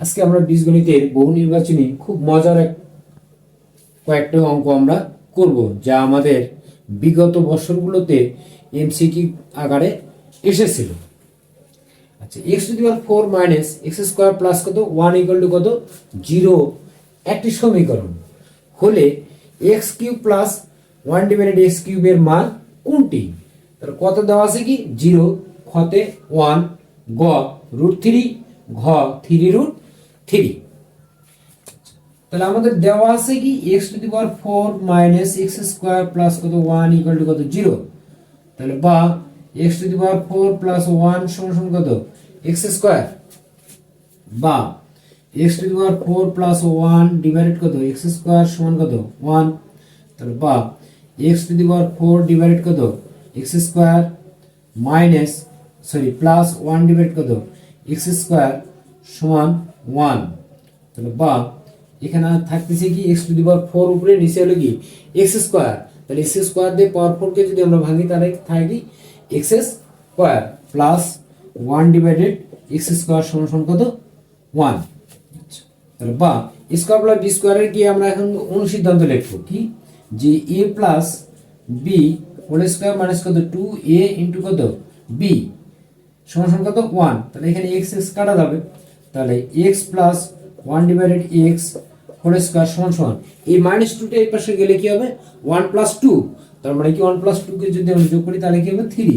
আজকে আমরা বীজগণিতের বহু নির্বাচনী খুব মজার এক কয়েকটা অঙ্ক আমরা করব, যা আমাদের বিগত বছরগুলোতে এমসিকিউ আকারে এসেছিল। আচ্ছা x to the power four minus x square plus কত? ওয়ান ইকুয়াল টু কত? জিরো একটি সমীকরণ। হলে x cube plus one divided x কিউবের মান কোনটি? তার কত দেওয়া আছে কি? জিরো খতে ওয়ান গ রুট থ্রি ঘ থ্রি রুট থ্রি। তাহলে আমাদের দেওয়া আছে কি x to the power four minus x square plus কত ওয়ান ইকুয়াল টু কত জিরো তাহলে বা x to the power four plus one সমান সমান কত? এক্স স্কোয়ার বা x to the power four plus one divided কত? এক্স স্কোয়ার সমান কত? ওয়ান তাহলে বা x to the power four divided কত? X square minus sorry plus one divide কত? এক্স স্কোয়ার সমান ওয়ান তাহলে বা, এখানে থাকতেছে কি x to the power four উপরে, নিচে হলো কি এক্স স্কোয়ার তাহলে এক্স স্কোয়ার দিয়ে পাওয়ার ফোরকে যদি আমরা ভাঙি, তাহলে থাকে x square plus one divided x square সমান সমান কত? ওয়ান তাহলে বা স্কোয়ার প্লাস বি স্কোয়ারের কি আমরা এখন অনুসিদ্ধান্ত লিখব? কি? যে a plus b whole square minus কত? টু এ ইন্টু কত? বি সমান সমান কত? ওয়ান তাহলে এখানে এক্স এক্স কাটা যাবে। তাহলে x plus one divided x whole square সমান সমান। এই মাইনাস টুটা এই পাশে গেলে কি হবে? ওয়ান প্লাস টু তার মানে কি ওয়ান প্লাস টুকে যদি আমরা যোগ করি, তাহলে কি হবে? থ্রি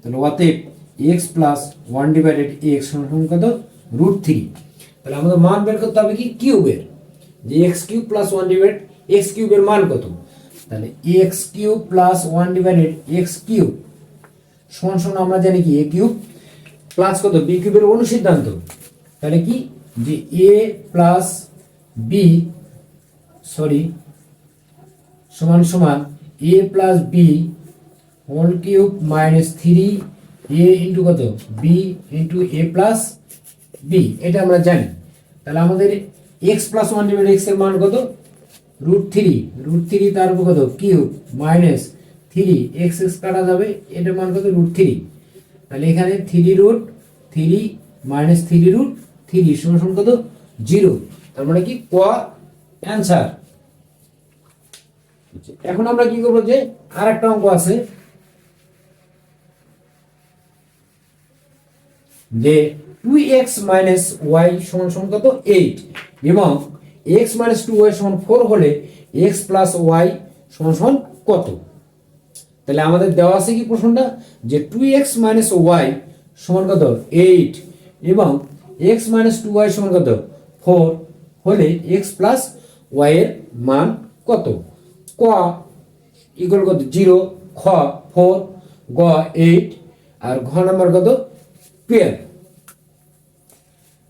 তাহলে অতএব x plus one divided x সমান কত? রুট থ্রি তাহলে আমাদের মান বের করতে হবে কি? কিউবের যে x cube plus one divide x কিউবের মান কত? তাহলে x cube plus one divided x cube সমান সমান আমরা জানি কি? এ কিউব প্লাস কত? বি কিউবের অনুসিদ্ধান্ত। তাহলে কি? যে এ প্লাস বি সরি সমান সমান a plus b whole cube minus three a into কত? B into a plus b এটা আমরা জানি। তাহলে আমাদের এক্স প্লাস ওয়ান ডিভাইড এক্সের মান কত? রুট থ্রি রুট থ্রি তার উপর কত? Cube minus three x x কাটা যাবে, এটার মান কত? রুট থ্রি তাহলে এখানে three root three minus three root three সমান কত? জিরো। তার মানে কি? ক অ্যান্সার। এখন আমরা কি করব যে আর একটা অঙ্ক আছে। যে টু এক্স মাইনাস ওয়াই সমান সমান কত? এইট। এবং এক্স মাইনাস টু ওয়াই সমান ফোর হলে এক্স প্লাস ওয়াই সমান সমান কত? তাহলে আমাদের দেওয়া আছে কি প্রশ্নটা? যে টু এক্স মাইনাস ওয়াই সমান কত? এইট। এবং এক্স মাইনাস টু ওয়াই সমান কত? ফোর হলে এক্স প্লাস ওয়াই এর মান কত? ক ইকুয়াল কত? জিরো খ ফোর গ এইট আর ঘ নাম্বার কত? টুয়েলভ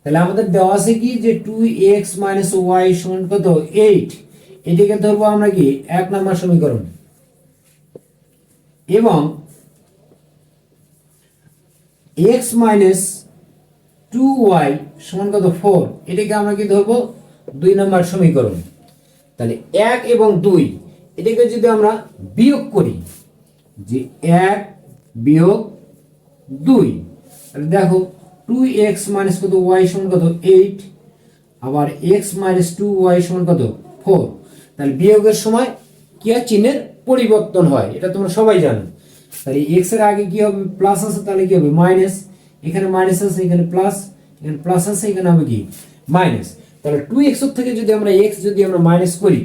তাহলে আমাদের দেওয়া আছে কি যে টু এক্স মাইনাস ওয়াই সমান কত? এইট এটাকে ধরবো আমরা কি? এক নম্বর সমীকরণ। এবং এক্স মাইনাস টু ওয়াই সমান কত ফোর এটাকে আমরা কি ধরবো? দুই নম্বর সমীকরণ। তাহলে এক এবং দুই, এটাকে যদি আমরা বিয়োগ করি, যে এক বিয়োগ দুই, তাহলে দেখো টু এক্স মাইনাস কত ওয়াই সমান কত এইট আবার এক্স মাইনাস টু ওয়াই সমান কত ফোর তাহলে বিয়োগের সময় কি হয়? চিহ্নের পরিবর্তন হয়, এটা তোমরা সবাই জানো। তাহলে এক্সের আগে কি হবে? প্লাস আছে, তাহলে কি হবে? মাইনাস এখানে মাইনাস আছে, এখানে প্লাস এখানে প্লাস আছে, এখানে হবে কি? মাইনাস তাহলে টু এক্স থেকে যদি আমরা এক্স যদি আমরা মাইনাস করি,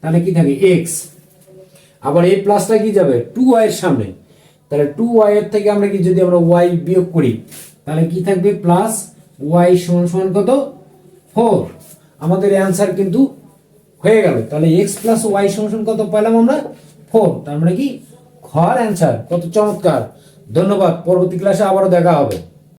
তাহলে কি থাকে? এক্স আবার এই প্লাসটা কি যাবে? টু ওয়াই এর সামনে। তাহলে টু ওয়াই এর থেকে আমরা কি যদি আমরা ওয়াই বিয়োগ করি, তাহলে কি থাকবে? প্লাস ওয়াই সমান সমান কত? ফোর আমাদের অ্যান্সার কিন্তু হয়ে গেল। তাহলে এক্স প্লাস ওয়াই সমান কত পেলাম আমরা? ফোর তার মানে কি? ঘর অ্যান্সার কত চমৎকার। ধন্যবাদ। পরবর্তী ক্লাসে আবারও দেখা হবে।